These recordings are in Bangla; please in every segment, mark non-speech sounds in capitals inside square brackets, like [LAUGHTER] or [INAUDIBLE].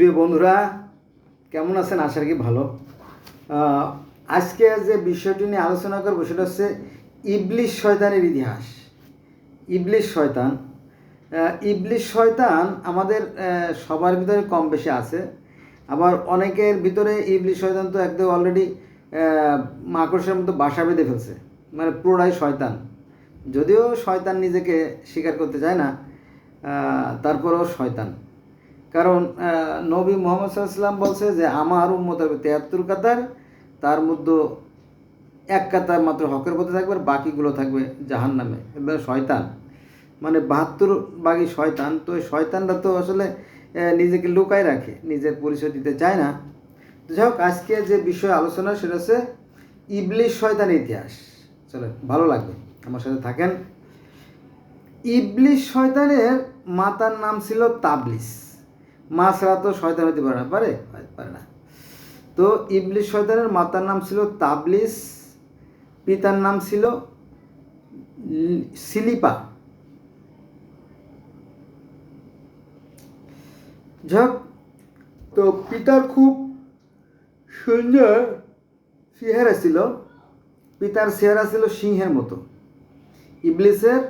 প্রিয় বন্ধুরা, কেমন আছেন? আশা কি ভালো। আজকে যে বিষয়টি নিয়ে আলোচনা করব সেটা হচ্ছে ইবলিশ শয়তানের ইতিহাস। ইবলিশ শয়তান ইবলিশ শয়তান আমাদের সবার ভিতরে কম বেশি আছে। আবার অনেকের ভিতরে ইবলিশ শয়তান তো একদম অলরেডি মাকড়সের মতো বাসা বেঁধে ফেলছে। মানে পুরোটাই শয়তান। যদিও শয়তান নিজেকে স্বীকার করতে চায় না তারপরেও শয়তান। কারণ নবী মোহাম্মদ সাল্লাম বলছে যে, আমার উম্মত হবে তেহাত্তর কাতার, তার মধ্যে এক কাতার মাত্র হকের পথে থাকবে, আর বাকিগুলো থাকবে জাহান নামে এবার শয়তান। মানে বাহাত্তর বাকি শয়তান, তো এই শয়তানরা তো আসলে নিজেকে লুকায় রাখে, নিজের পরিচয় দিতে চায় না। তো যাই হোক, আজকে যে বিষয় আলোচনা, সেটা হচ্ছে ইবলিশ শয়তানের ইতিহাস। চলো, ভালো লাগবে আমার সাথে থাকেন। ইবলিশ শয়তানের মাতার নাম ছিল তাবলিস। মা ছাড়া তো শয়তান হতে পারে না, পারে? পারে না। তো ইবলিশ শয়তানের মাতার নাম ছিল তাবলিস পিতার নাম ছিল সিলিপা। যাক, তো পিতার খুব সুন্দর চেহারা ছিল। পিতার চেহারা ছিল সিংহের মতো। ইবলিসের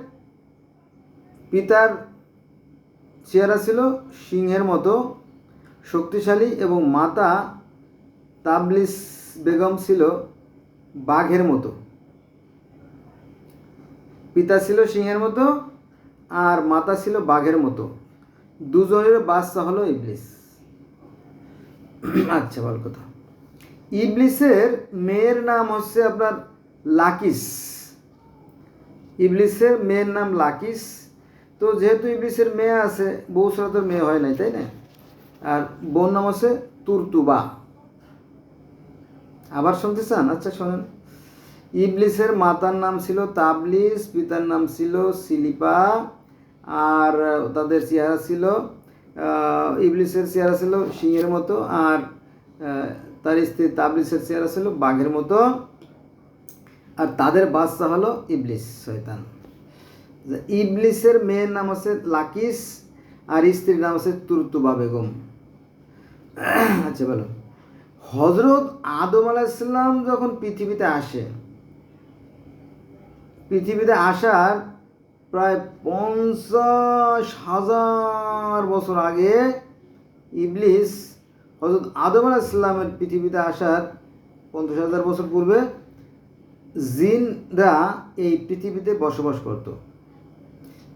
পিতার চেহারা ছিল সিংহের মতো, শক্তিশালী এবং মাতা তাবলিস বেগম ছিল বাঘের মতো। পিতা ছিল সিংহের মতো আর মাতা ছিল বাঘের মতো। দুজনের বাচ্চা হলো ইবলিস। [CLEARS THROAT] আচ্ছা ভালো কথা। ইবলিসের মেয়ের নাম হচ্ছে আপনার লাকিস। ইবলিসের মেয়ের নাম লাকিস। তো যেহেতু ইবলিসের মেয়ে আছে, বউ ছাড়া তো মেয়ে হয় নাই, তাই না? আর বোন নাম হচ্ছে তুরতুবা। আবার শুনতে চান? আচ্ছা শোনেন। ইবলিসের মাতার নাম ছিল তাবলিস, পিতার নাম ছিল সিলিপা, আর তাদের চেহারা ছিল ইবলিসের চেহারা ছিল সিংহের মতো, আর তার স্ত্রী তাবলিসের চেহারা ছিল বাঘের মতো। আর তাদের বাচ্চা হলো ইবলিস, শয়তান। যে ইবলিসের মেয়ের নাম হচ্ছে লাকিস আর স্ত্রীর নাম হচ্ছে তুরতুবা বেগম। আচ্ছা বলো। হজরত আদম আলাইসাল্লাম যখন পৃথিবীতে আসে, পৃথিবীতে আসার প্রায় পঞ্চাশ হাজার বছর আগে ইবলিস হজরত আদম আলাইসাল্লামের পৃথিবীতে আসার পঞ্চাশ হাজার বছর পূর্বে জিনরা এই পৃথিবীতে বসবাস করত।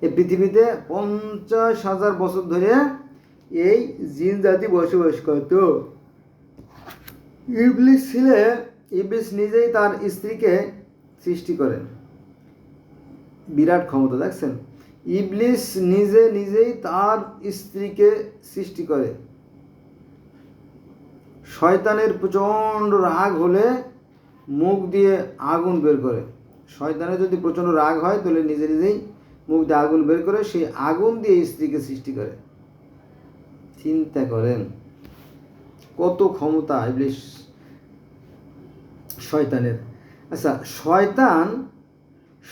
এই পৃথিবীতে পঞ্চাশ হাজার বছর ধরে এই জিন জাতি বসবাস করত। ইবলিস ছিলে, ইবলিস নিজেই তার স্ত্রীকে সৃষ্টি করেন। বিরাট ক্ষমতা, দেখছেন? ইবলিস নিজে নিজেই তার স্ত্রীকে সৃষ্টি করে। শয়তানের প্রচণ্ড রাগ হলে মুখ দিয়ে আগুন বের করে। শয়তানের যদি প্রচণ্ড রাগ হয়, তাহলে নিজে নিজেই মুখ দিয়ে আগুন বের করে সেই আগুন দিয়ে স্ত্রীকে সৃষ্টি করে। চিন্তা করেন, কত ক্ষমতা ইবলিশ শয়তানের। আচ্ছা শয়তান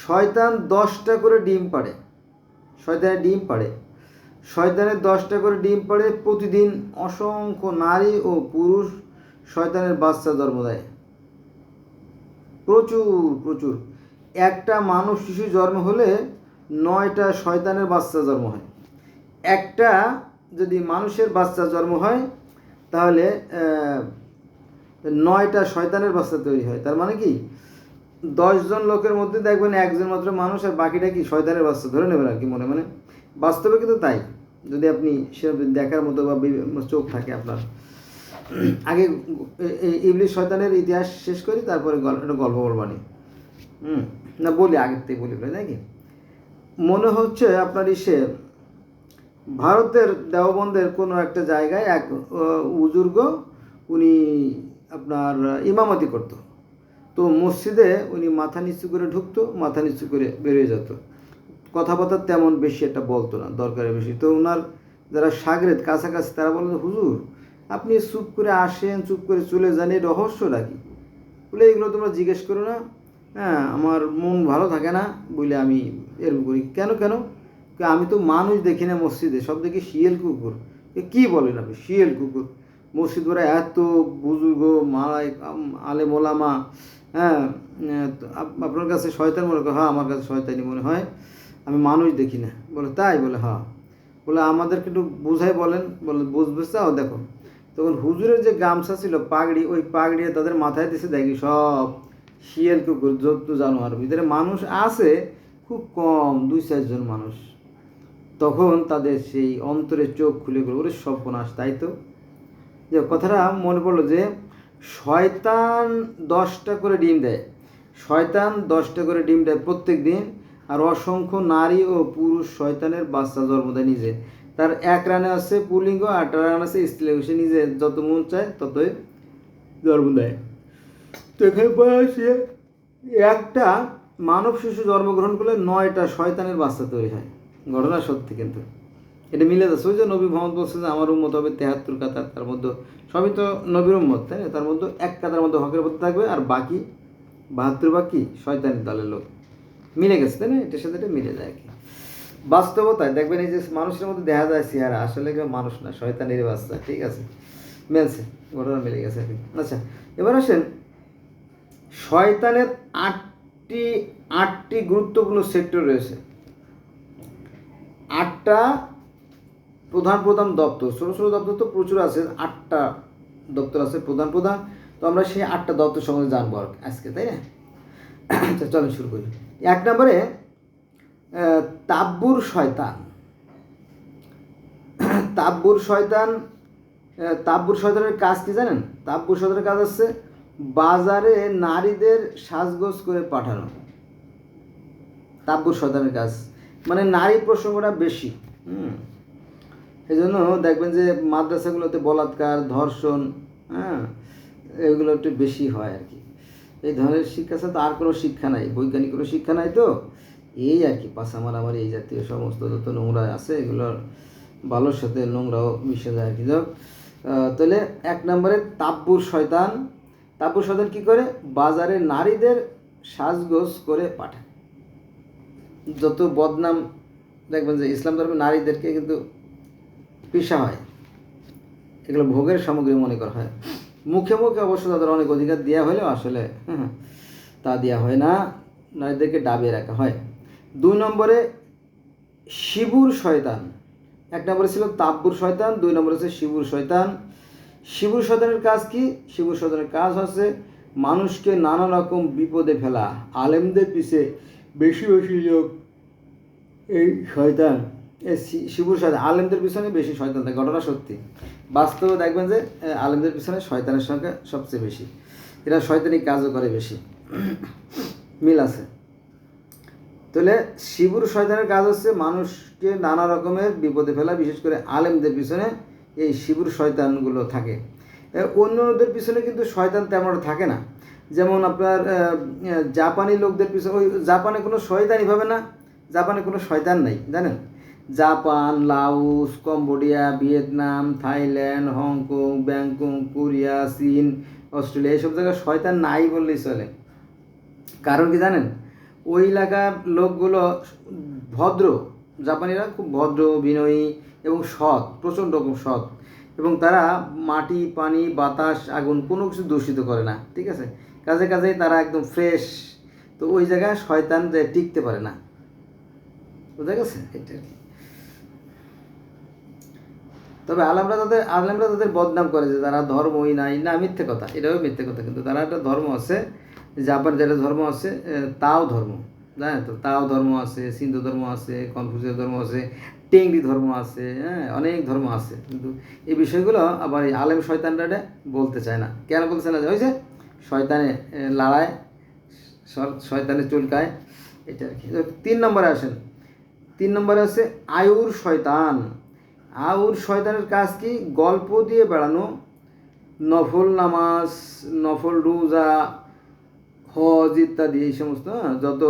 শয়তান দশটা করে ডিম পাড়ে। শয়তানের ডিম পাড়ে। শয়তানের দশটা করে ডিম পাড়ে, প্রতিদিন অসংখ্য নারী ও পুরুষ শয়তানের বাচ্চা জন্ম দেয়। প্রচুর প্রচুর। একটা মানুষ শিশু জন্ম হলে নয়টা শয়তানের বাচ্চা জন্ম হয়। একটা যদি মানুষের বাচ্চা জন্ম হয়, তাহলে নয়টা শয়তানের বাচ্চা তৈরি হয়। তার মানে কি? দশজন লোকের মধ্যে দেখবেন একজন মাত্র মানুষ আর বাকিটা কি শয়তানের বাচ্চা ধরে নেবেন আর কি মনে মনে? বাস্তবে কিন্তু তাই। যদি আপনি সেরকম দেখার মতো বা চোখ থাকে আপনার। আগে ইবলিশ শয়তানের ইতিহাস শেষ করি, তারপরে গল্প গল্প বলবানি হুম, না বলি, আগের থেকে বলে নাকি মনে হচ্ছে আপনার ইসে, ভারতের দেওবন্দের কোনো একটা জায়গায় এক উজুর্গ উনি আপনার ইমামতি করতো। তো মসজিদে উনি মাথা নিচু করে ঢুকতো, মাথা নিচু করে বেরিয়ে যেত। কথাবার্তা তেমন বেশি একটা বলতো না দরকারের বেশি। তো ওনার যারা সাগরেদ, কাছাকাছি, তারা বলতো হুজুর, আপনি চুপ করে আসেন, চুপ করে চলে যান এই রহস্য কি বলে, এগুলো তোমরা জিজ্ঞেস করো না। হ্যাঁ আমার মন ভালো থাকে না বলে আমি এরকম করি। কেন কেন? আমি তো মানুষ দেখি না মসজিদে, সব দেখি শিয়াল কুকুর। এ কী বলেন আপনি? শিয়াল কুকুর। মসজিদ ওরা এত বুজুর্গ, মালাই আলে মোলামা হ্যাঁ আপনার কাছে শয়তান মনে করে হ্যাঁ আমার কাছে শয়তানি মনে হয়, আমি মানুষ দেখি না। বলে, তাই? বলে হ্যাঁ। বলে, আমাদেরকে একটু বুঝাই বলেন, বলে, বুঝবে, চাও, দেখো। তখন হুজুরের যে গামছা ছিল, পাগড়ি, ওই পাগড়ি তাদের মাথায় দিছে, দেখি সব শিয়াল কুকুর জন্তু জানোয়ার। ভিতরে মানুষ আছে খুব কম, দুই চারজন মানুষ। তখন তাদের সেই অন্তরে চোখ খুলে গেল ওরে সর্বনাশ, তাই তো? যে কথাটা মনে পড়ল যে, শয়তান দশটা করে ডিম দেয়। শয়তান দশটা করে ডিম দেয় প্রত্যেক দিন আর অসংখ্য নারী ও পুরুষ শয়তানের বাচ্চা জন্ম দেয় নিজে। তার এক রানে আছে পুলিঙ্গ আট রান আছে স্ত্রীলিঙ্গ সে নিজে যত মন চায় ততই জন্ম দেয়। তো এখানে বয়সে একটা মানব শিশু জন্মগ্রহণ করলে নয়টা শয়তানের বাচ্চা তৈরি হয়। ঘটনা সত্যি কিন্তু। এটা মিলে যাচ্ছে। ওই যে নবী মোহাম্মদ বলছে যে, আমার উম্মত হবে তেহাত্তর কাতার, তার মধ্যে সবই তো নবীর উম্মত, তাই তার মধ্যে এক কাতার মধ্যে হকের মধ্যে থাকবে আর বাকি বাহাত্তর বাকি শয়তানের দলের লোক। মিলে গেছে, তাই না? এটার সাথে এটা মিলে যায় কি। বাস্তবতায় দেখবেন এই যে মানুষের মধ্যে দেখা যায় চেহারা, আসলে কেউ মানুষ না, শয়তানের বাচ্চা, ঠিক আছে? মেলছে, ঘটনা মিলে গেছে আচ্ছা এবার আসেন, শয়তানের আটটি আটটি গুরুত্বপূর্ণ সেক্টর রয়েছে। আটটা প্রধান প্রধান দপ্তর। ছোটো ছোটো দপ্তর তো প্রচুর আছে, আটটা দপ্তর আছে প্রধান প্রধান। তো আমরা সেই আটটা দপ্তর সম্বন্ধে জানব আর আজকে, তাই না? আচ্ছা চলেন শুরু করি। এক নম্বরে তাব্বুর শয়তান। তাব্বুর শয়তান তাব্বুর শয়তানের কাজ কি জানেন? তাব্বুর শয়তানের কাজ হচ্ছে বাজারে নারীদের সাজগোজ করে পাঠানো। তাব্বুর শয়তানের কাজ। মানে নারী প্রসঙ্গটা বেশি। হুম। এই জন্য দেখবেন যে মাদ্রাসাগুলোতে বলাৎকার, ধর্ষণ হ্যাঁ এগুলো একটু বেশি হয় আর কি। এই ধরনের শিক্ষা তো আর কোনো শিক্ষা নাই। বৈজ্ঞানিক কোনো শিক্ষা নাই তো। এই আর কি পাশা মারামারি এই জাতীয় সমস্ত যত নোংরা আছে এগুলোর ভালোর সাথে নোংরাও মিশে যায় আর কি। তাহলে এক নম্বরে তাব্বুর শয়তান তাব্বুর শয়তান কী করে? বাজারে নারীদের সাজগোজ করে পাঠায়। যত বদনাম, দেখবেন যে ইসলাম ধর্মে নারীদেরকে কিন্তু পেশা হয়। এগুলো ভোগের সামগ্রী মনে করা হয়। মুখে মুখে অবশ্য তাদের অনেক অধিকার দেওয়া হলেও আসলে তা দেওয়া হয় না। নারীদেরকে ডাবিয়ে রাখা হয়। দুই নম্বরে শিবুর শয়তান। এক নম্বরে ছিল তাব্বুর শয়তান, দুই নম্বরে হচ্ছে শিবুর শয়তান। শিবুর শয়তানের কাজ কি? শিবুর শয়তানের কাজ হচ্ছে মানুষকে নানা রকম বিপদে ফেলা। আলেমদের পিছে বেশি বেশি লোক এই শয়তান, এই শিবুর শয়তান আলেমদের পিছনে বেশি শয়তান থাকে। ঘটনা সত্যি। বাস্তবে দেখবেন যে আলেমদের পিছনে শয়তানের সংখ্যা সবচেয়ে বেশি। এরা শয়তানি কাজও করে বেশি। মিল আছে। তাহলে শিবুর শয়তানের কাজ হচ্ছে মানুষকে নানা রকমের বিপদে ফেলা, বিশেষ করে আলেমদের পিছনে এই শিবুর শয়তানগুলো থাকে। অন্যদের পিছনে কিন্তু শয়তান তেমন থাকে না। যেমন আপনার জাপানি লোকদের পিছনে ওই জাপানে কোনো শয়তানই ভাবে না। জাপানে কোনো শয়তান নাই, জানেন? Japan Laos Cambodia, Vietnam, Thailand, Hong Kong Bangkok Korea, চীন, অস্ট্রেলিয়া, এইসব জায়গায় শয়তান নাই বললেই চলে। কারণ কি জানেন? ওই এলাকার লোকগুলো ভদ্র। জাপানিরা খুব ভদ্র, বিনয়ী এবং সৎ, প্রচণ্ড রকম সৎ। এবং তারা মাটি, পানি, বাতাস, আগুন কোনো কিছু দূষিত করে না, ঠিক আছে? কাজে কাজে তারা একদম ফ্রেশ তো ওই জায়গায় শয়তান যে টিকতে পারে না। বুঝা গেছে? এটা তবে আলেমরা তাদের আলেমরা তাদের বদনাম করে যে তারা ধর্মই নাই। না, মিথ্যে কথা। এটাও মিথ্যে কথা কিন্তু তারা একটা ধর্ম আছে। জাপান যেটা ধর্ম আছে তাও ধর্ম। জানেন তো? তাও ধর্ম আছে, সিন্ধু ধর্ম আছে, কনফুসিয়াস ধর্ম আছে। টেংরি ধর্ম আছে হ্যাঁ অনেক ধর্ম আছে। কিন্তু এই বিষয়গুলো আবার এই আলেম শয়তানরা বলতে চায় না। কেন বলতে চায় না? ওই যে শয়তানে লড়ায় শয়তানে চুলকায় এটা আর কি। তিন নম্বরে আসেন। তিন নম্বরে আছে আয়ুর শয়তান। আয়ুর শয়তানের কাজ কি? গল্প দিয়ে বেড়ানো নফল নামাজ নফল রোজা হজ ইত্যাদি এই সমস্ত হ্যাঁ, যত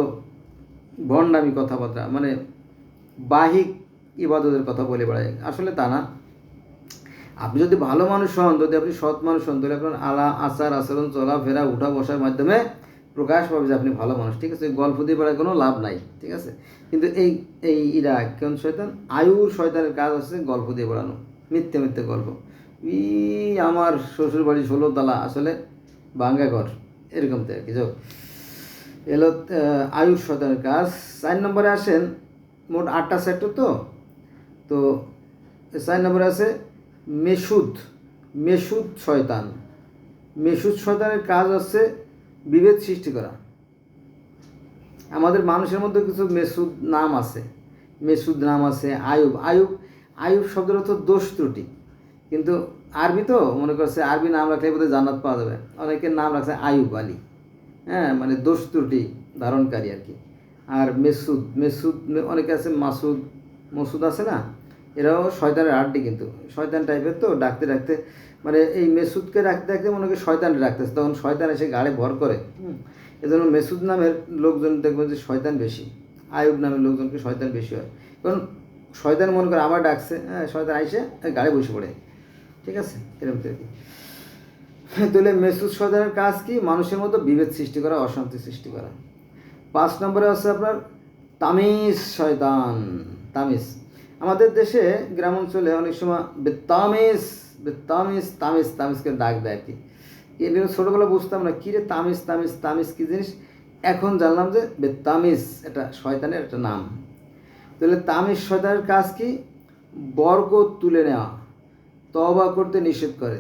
ভণ্ডামি কথাবার্তা মানে বাহিক ইবাদতের কথা বলে বেড়ায়। আসলে তা না। আপনি যদি ভালো মানুষ হন, যদি আপনি সৎ মানুষ হন, তাহলে আপনার আলা, আচার, আচরণ, চলাফেরা উঠা বসার মাধ্যমে প্রকাশ পাবে যে আপনি ভালো মানুষ, ঠিক আছে? গল্প দিয়ে বেড়ায় কোনো লাভ নাই, ঠিক আছে? কিন্তু এই এই ইরা, কেমন শয়তান? আয়ুর শয়তানের কাজ হচ্ছে গল্প দিয়ে বেড়ানো, মিথ্যে মিথ্যে গল্প। ই, আমার শ্বশুর বাড়ি ষোলো তালা, আসলে বাঙ্গা ঘর, এরকম তো আর কি। এলো আয়ুর শয়তানের কাজ। চার নম্বরে আসেন, মোট আটটা সেক্টর তো। তো চার নম্বরে আছে, মেসুদ মেসুদ শয়তান। মেসুদ শয়তানের কাজ হচ্ছে বিভেদ সৃষ্টি করা। আমাদের মানুষের মধ্যে কিছু মেসুদ নাম আছে। মেসুদ নাম আছে, আয়ুব। আয়ুব আয়ুব শব্দের অর্থ দোষ ত্রুটি। কিন্তু আরবি তো, মনে করছে আরবি নাম রাখলে বোধহয় জান্নাত পাওয়া যাবে। অনেকের নাম রাখছে আয়ুব আলী। হ্যাঁ মানে দোষ ত্রুটি ধারণকারী আর কি। আর মেসুদ মেসুদ, অনেকে আছে মাসুদ, মসুদ আছে না? এরাও শয়তানের আড্ডি কিন্তু। শয়তান টাইপের তো, ডাকতে ডাকতে মানে এই মেসুদকে রাখতে রাখতে মনে করি শয়তান ডাকতেছে। তখন শয়তান এসে গাড়ে ভর করে এজন্য মেসুদ নামের লোকজন দেখবেন যে শয়তান বেশি। আয়ুব নামের লোকজনকে শয়তান বেশি হয়। কারণ শয়তান মনে করে আমার ডাকছে হ্যাঁ শয়তান আইসে গাড়ি বসে পড়ে। ঠিক আছে? এরকম আর তাহলে মেসুদ শয়তানের কাজ কি? মানুষের মতো বিভেদ সৃষ্টি করা, অশান্তি সৃষ্টি করা। পাঁচ নম্বরে আছে আপনার তামিজ শয়তান, তামিজ। আমাদের দেশে গ্রাম অঞ্চলে অনেক সময় বেতামিজ বেতামিজ তামিজ তামিজকে ডাক দেয় আর কি। এগুলো ছোটোবেলা বুঝতাম না, কী রে তামিজ তামিজ তামিজ কী জিনিস? এখন জানলাম যে বেতামিজ এটা শয়তানের একটা নাম। তাহলে তামিজ শয়তানের কাজ কি? বর্গ তুলে নেওয়া তবা করতে নিষেধ করে।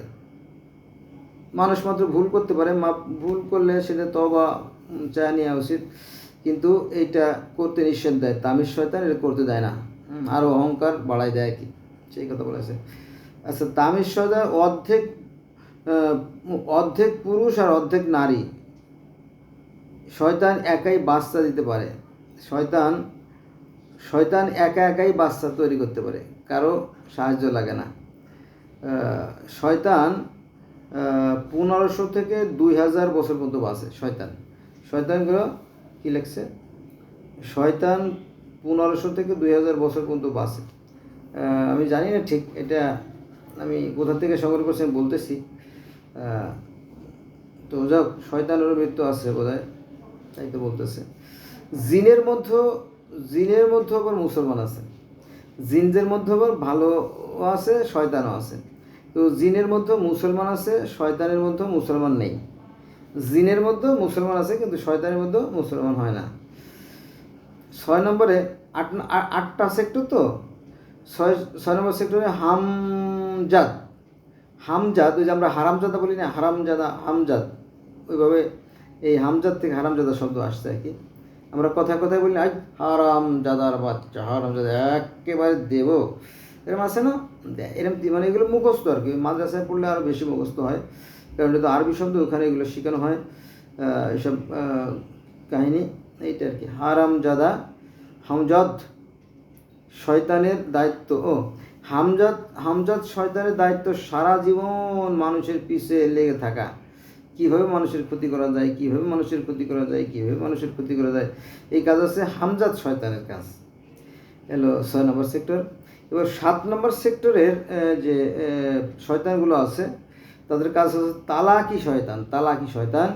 মানুষ মাত্র ভুল করতে পারে, মা ভুল করলে সেটা তবা চায় নেওয়া উচিত। কিন্তু এইটা করতে নিষেধ দেয় তামিজ শয়তান এটা করতে দেয় না। আরও অহংকার বাড়ায় দেয় কি। সেই কথা বলেছে। আচ্ছা শয়তান অর্ধেক অর্ধেক পুরুষ আর অর্ধেক নারী। শয়তান একাই বাচ্চা দিতে পারে। শয়তান শয়তান একা একাই বাচ্চা তৈরি করতে পারে। কারও সাহায্য লাগে না। শয়তান পনেরোশো থেকে দুই হাজার বছর পর্যন্ত বাঁচে শয়তান। শয়তানগুলো কী লেখছে? শয়তান পনেরোশো থেকে দুই হাজার বছর পর্যন্ত বাঁচে। আমি জানি না ঠিক এটা আমি কোথা থেকে সংগ্রহ করছি, আমি বলতেছি। তো যাক, শয়তানেরও মৃত্যু আছে বোধহয়, তাই তো বলতেছে। জিনের মধ্যে জিনের মধ্যে আবার মুসলমান আছে। জিনদের মধ্যে আবার ভালো আছে, শয়তানও আছে। তো জিনের মধ্যে মুসলমান আছে, শয়তানের মধ্যে মুসলমান নেই। জিনের মধ্যে মুসলমান আছে, কিন্তু শয়তানের মধ্যে মুসলমান হয় না। ছয় নম্বরে আট আটটা সেক্টর তো? ছয় ছয় নম্বর সেক্টরে হামজাদ। হামজাদ, ওই যে আমরা হারামজাদা বলি না, হারামজাদা, হামজাদ। ওইভাবে এই হামজাদ থেকে হারামজাদা শব্দ আসছে আর কি। আমরা কথা কথায় বলি আজ হারামজাদার বাচ্চা, হারামজাদা একেবারে দেব। এরকম আছে না? এরকম মানে এগুলো মুখস্থ আর কি। মাদ্রাসায় পড়লে আরও বেশি মুখস্থ হয়। কারণ এটা তো আরবি শব্দ ওখানে এগুলো শেখানো হয় এসব কাহিনী। এইটা আর কি। হারামজাদা হামজাদ শয়তানের দায়িত্ব। ও, হামজাদ হামজাদ শয়তানের দায়িত্ব সারা জীবন মানুষের পিছে লেগে থাকা। কীভাবে মানুষের ক্ষতি করা যায়, কীভাবে মানুষের ক্ষতি করা যায়, কীভাবে মানুষের ক্ষতি করা যায়, এই কাজ হচ্ছে হামজাদ শয়তানের কাজ। এলো, ছয় নম্বর সেক্টর। এবার সাত নম্বর সেক্টরের যে শয়তানগুলো আছে, তাদের কাজ হচ্ছে তালাকি শয়তান। তালাকি শয়তান,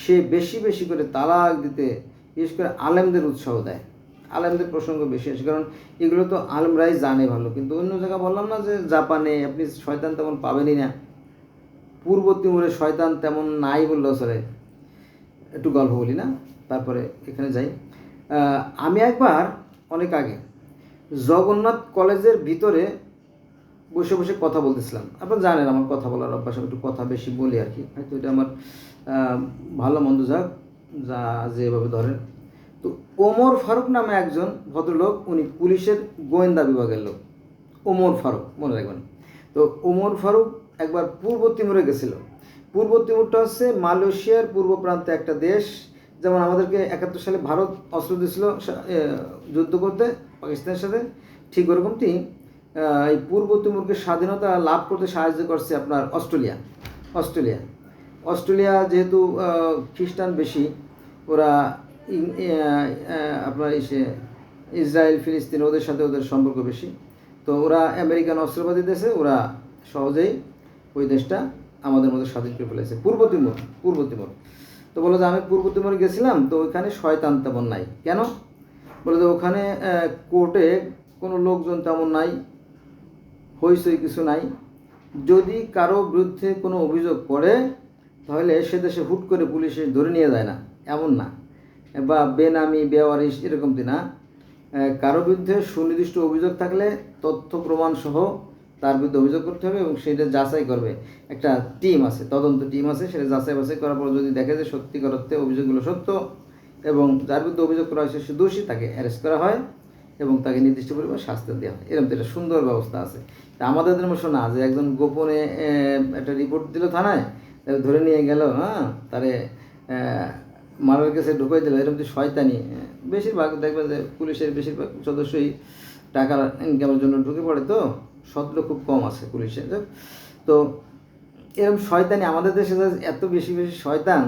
সে বেশি বেশি করে তালাক দিতে বিশেষ করে আলেমদের উৎসাহ দেয়। আলেমদের প্রসঙ্গ বেশি আছে কারণ এগুলো তো আলেমরাই জানে ভালো। কিন্তু অন্য জায়গায় বললাম না যে জাপানে আপনি শয়তান তেমন পাবেনই না। পূর্ব তিমুরে শয়তান তেমন নাই বললেও চলে। একটু গল্প বলি না, তারপরে এখানে যাই। আমি একবার, অনেক আগে, জগন্নাথ কলেজের ভিতরে বসে বসে কথা বলতেছিলাম। আপনারা জানেন আমার কথা বলার অভ্যাস একটু কথা বেশি বলি আর কি। হয়তো এটা আমার ভালো মন্দ যাক। যা যেভাবে ধরেন। তো ওমর ফারুক নামে একজন ভদ্রলোক, উনি পুলিশের গোয়েন্দা বিভাগের লোক। ওমর ফারুক, মনে রাখবেন। তো ওমর ফারুক একবার পূর্ব তিমুরে গেছিল। পূর্ব তিমুরটা হচ্ছে মালয়েশিয়ার পূর্ব প্রান্তে একটা দেশ। যেমন আমাদেরকে একাত্তর সালে ভারত অস্ত্র দিয়েছিল যুদ্ধ করতে, পাকিস্তানের সাথে। ঠিক ওরকমটি এই পূর্ব তিমুরকে স্বাধীনতা লাভ করতে সাহায্য করছে আপনার অস্ট্রেলিয়া। অস্ট্রেলিয়া। অস্ট্রেলিয়া যেহেতু খ্রিস্টান বেশি, ওরা আপনার এসে ইসরায়েল, ফিলিস্তিন, ওদের সাথে ওদের সম্পর্ক বেশি। তো ওরা আমেরিকান অস্ত্রপাতি দেশে ওরা সহজেই ওই দেশটা আমাদের মধ্যে স্বাধীন করে ফেলেছে। পূর্ব তিমুর পূর্ব তিমুর। তো বলে যে আমি পূর্ব তিমুরে গেছিলাম, তো ওইখানে শয়তান তেমন নাই। কেন? বলে যে ওখানে কোর্টে কোনো লোকজন তেমন নাই, হইচই কিছু নাই। যদি কারও বিরুদ্ধে কোনো অভিযোগ করে তাহলে সে দেশে হুট করে পুলিশে ধরে নিয়ে যায় না। এমন না। বা বেনামি, বেওয়ারিশ এরকম না। কারও বিরুদ্ধে সুনির্দিষ্ট অভিযোগ থাকলে তথ্য প্রমাণ সহ তার বিরুদ্ধে অভিযোগ করতে হবে এবং সেটা যাচাই করবে। একটা টিম আছে, তদন্ত টিম আছে, সেটা যাচাই বাছাই করার পর যদি দেখে যে সত্যি অর্থে অভিযোগগুলো সত্য এবং যার বিরুদ্ধে অভিযোগ করা হয়েছে সে দোষী, তাকে অ্যারেস্ট করা হয় এবং তাকে নির্দিষ্ট পরিমাণ শাস্তি দেওয়া হয়। এরকম একটা সুন্দর ব্যবস্থা আছে। আমাদের দেশে শোনা যে একজন গোপনে একটা রিপোর্ট দিল থানায় ধরে নিয়ে গেল হ্যাঁ? তারে মারার কাছে ঢুকাই দিল, এরকম যে শয়তানি। বেশিরভাগ দেখবেন যে পুলিশের বেশিরভাগ সদস্যই টাকা ইনকামের জন্য ঢুকে পড়ে তো সতর্ক খুব কম আছে পুলিশের তো এরকম শয়তানি আমাদের দেশে এত বেশি বেশি শয়তান,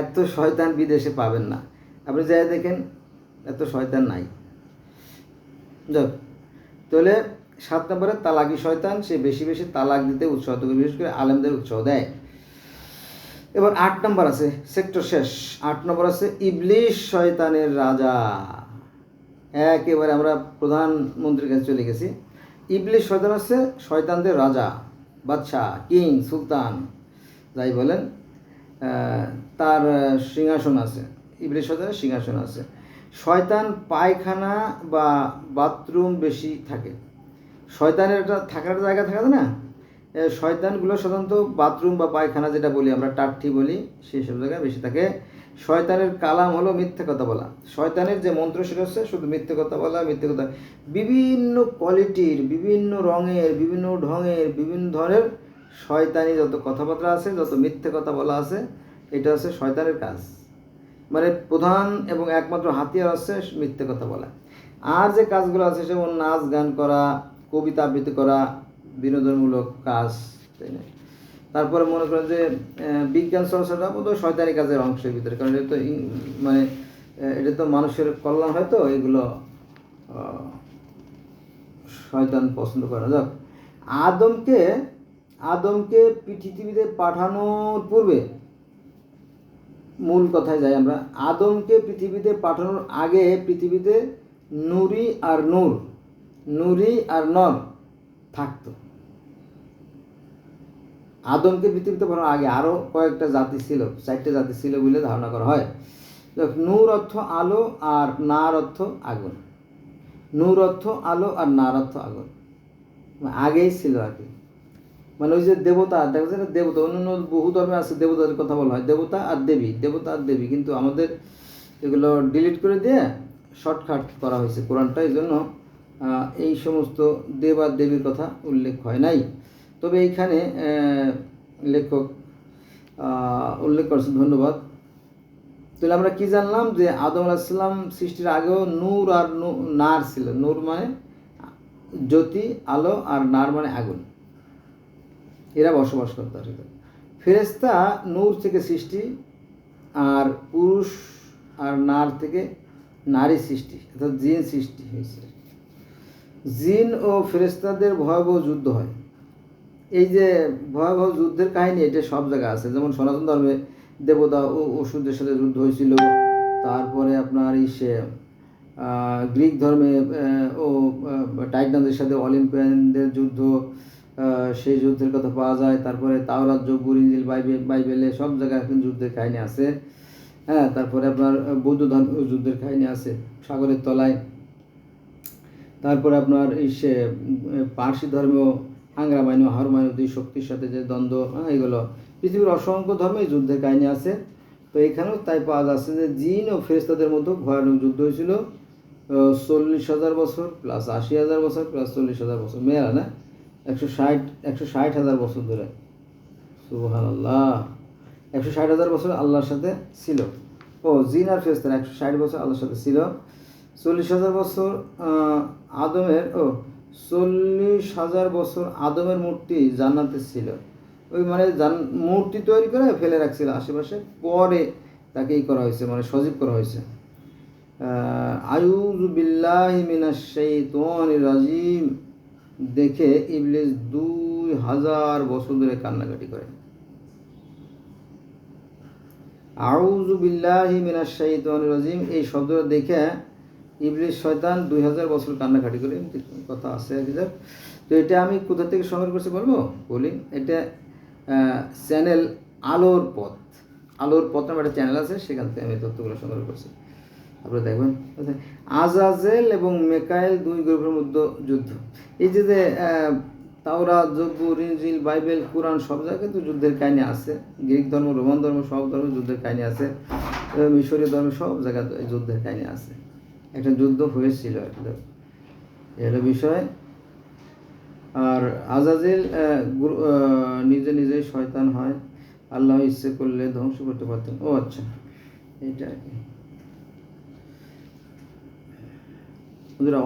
এত শয়তান বিদেশে পাবেন না। আপনি যাই দেখেন, এত শয়তান নাই। যাক তাহলে সাত নম্বরে তালাকি শয়তান, সে বেশি বেশি তালাক দিতে উৎসাহ বিশেষ করে আলেমদের উৎসাহ দেয়। এবার আট নম্বর আছে সেক্টর শেষ। আট নম্বর আছে, ইবলিশ শয়তানের রাজা। একেবারে আমরা প্রধানমন্ত্রীর কাছে চলে গেছি। ইবলিশ শয়তান হচ্ছে শয়তানদের রাজা, বাদশাহ কিং সুলতান, যাই বলেন তার সিংহাসন আছে। ইবলিশ শয়তানের সিংহাসন আছে। শয়তান পায়খানা বা বাথরুম বেশি থাকে। শয়তানের একটা থাকার জায়গা থাকে না? শয়তানগুলো সাধারণত বাথরুম বা পায়খানা যেটা বলি, আমরা টাট্টি বলি, সেই সব জায়গায় বেশি থাকে। শয়তানের কালাম হলো মিথ্যে কথা বলা। শয়তানের যে মন্ত্র সেটা হচ্ছে শুধু মিথ্যে কথা বলা, মিথ্যে কথা। বিভিন্ন কোয়ালিটির, বিভিন্ন রঙের, বিভিন্ন ঢঙের, বিভিন্ন ধরনের শয়তানি যত কথাবার্তা আছে, যত মিথ্যে কথা বলা আছে, এটা হচ্ছে শয়তানের কাজ। মানে প্রধান এবং একমাত্র হাতিয়ার হচ্ছে মিথ্যে কথা বলা। আর যে কাজগুলো আছে, যেমন নাচ গান করা, কবিতা আবৃত্তি করা বিনোদনমূলক কাজ, তাই না? তারপরে মনে করেন যে বিজ্ঞান চর্চাটা বোধ শয়তানি কাজের অংশের ভিতরে, কারণ এটা তো মানে এটা তো মানুষের কল্যাণ হয় তো, এগুলো শয়তান পছন্দ করে যাক, আদমকে আদমকে পৃথিবীতে পাঠানোর পূর্বে মূল কথায় যাই আমরা, আদমকে পৃথিবীতে পাঠানোর আগে পৃথিবীতে নুরি আর নূর, নুরি আর নর থাকতো। আদমকে পৃথিবীতে পাঠানোর আগে আরও কয়েকটা জাতি ছিল, চারটে জাতি ছিল বলে ধারণা করা হয়। নূর অর্থ আলো আর নার অর্থ আগুন। নূর অর্থ আলো আর নার অর্থ আগুন। আগেই ছিল আর কি। মানে ওই যে দেবতা, দেখা যায় দেবতা অন্যান্য বহু ধর্মে আছে দেবতাদের কথা বলা হয়। দেবতা আর দেবী, দেবতা আর দেবী। কিন্তু আমাদের এগুলো ডিলিট করে দিয়ে শর্টকাট করা হয়েছে। কোরআনটা এই জন্য এই সমস্ত দেব আর দেবীর কথা উল্লেখ হয় নাই। তবে এইখানে লেখক উল্লেখ করেছেন, ধন্যবাদ। তাহলে আমরা কি জানলাম যে আদম আলাহিসাল্লাম সৃষ্টির আগেও নূর আর নার ছিল। নূর মানে জ্যোতি, আলো আর নার মানে আগুন। এরা বসবাস করতে আসে ফেরেস্তা নূর থেকে সৃষ্টি আর পুরুষ আর নার থেকে নারী সৃষ্টি, অর্থাৎ জিন সৃষ্টি হয়েছে। জিন ও ফেরেস্তাদের ভয়াবহ যুদ্ধ হয়। এই যে ভয়াবহ যুদ্ধের কাহিনী এটা সব জায়গায় আছে। যেমন সনাতন ধর্মে দেবতা ও ওষুধের সাথে যুদ্ধ হয়েছিল। তারপরে আপনার ইসে গ্রিক ধর্মে ও টাইটানদের সাথে অলিম্পিয়ানদের যুদ্ধ সেই যুদ্ধের কথা পাওয়া যায়। তারপরে তাওরাত জব্বুর ইঞ্জিল বাইবেল বাইবেলে সব জায়গায় এখন যুদ্ধের কাহিনী আছে। হ্যাঁ তারপরে আপনার বৌদ্ধ ধর্ম যুদ্ধের কাহিনী আছে সাগরের তলায়। তারপরে আপনার এই সে উম, ধর্ম হাঙ্গামাইন হারমাইন দুই শক্তির সাথে যে দ্বন্দ্ব হ্যাঁ এগুলো। পৃথিবীর অসংখ্য ধর্মে যুদ্ধের কাহিনী আছে। তো এখানেও তাই পাওয়া যাচ্ছে যে জিন ও ফেরেস্তাদের মধ্যে ভয়ানক যুদ্ধ হয়েছিল। চল্লিশ হাজার বছর প্লাস আশি হাজার বছর প্লাস চল্লিশ হাজার বছর। মেয়েরা, না? একশো ষাট একশো ষাট হাজার বছর ধরে। সুবহান আল্লাহ একশো ষাট হাজার বছর আল্লাহর সাথে ছিল। ও, জিন আর ফেরেস্তার একশো ষাট বছর আল্লাহর সাথে ছিল। চল্লিশ হাজার বছর আদমের, ও চল্লিশ হাজার বছর আদমের মূর্তি জান্নাতে ছিল। ওই মানে মূর্তি তৈরি করে ফেলে রাখছিল আশেপাশে, পরে তাকে করা হয়েছে মানে সজীব করা হয়েছে। আয়ুজু রাজিম। দেখে ইবলিস দুই হাজার বছর ধরে কান্নাকাটি করে। আউযু বিল্লাহি মিনাশ শাইতানির রাজিম, এই শব্দটা দেখে ইবলিশ শয়তান দুই হাজার বছর কান্নাকাটি করে কথা আছে আর কি তো এটা আমি কোথা থেকে সংগ্রহ করছি বলব? বলি এটা চ্যানেল আলোর পথ। আলোর পথ নামে একটা চ্যানেল আছে সেখান থেকে আমি তথ্যগুলো সংগ্রহ করছি। আপনারা দেখবেন। আচ্ছা, আজাজেল এবং মেকাইল দুই গ্রুপের মধ্যে যুদ্ধ। এই যে যে তাওরা জব্বুর ইনজিল বাইবেল কোরআন সব জায়গায় তো যুদ্ধের কাহিনী আছে। গ্রিক ধর্ম রোমান ধর্ম সব ধর্মে যুদ্ধের কাহিনী আছে। মিশরীয় ধর্ম সব জায়গায় যুদ্ধের কাহিনী আছে। একটা যুদ্ধ হয়েছিল হলো বিষয়। আর আজাজিল নিজে নিজেই শয়তান হয়। আল্লাহ ইচ্ছে করলে ধ্বংস করতে পারতেন। ও আচ্ছা। এটা আর কি।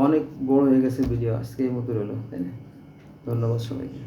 অনেক বড় হয়ে গেছে ভিডিও আজকে এই মতো রইল, তাই না? ধন্যবাদ সবাইকে।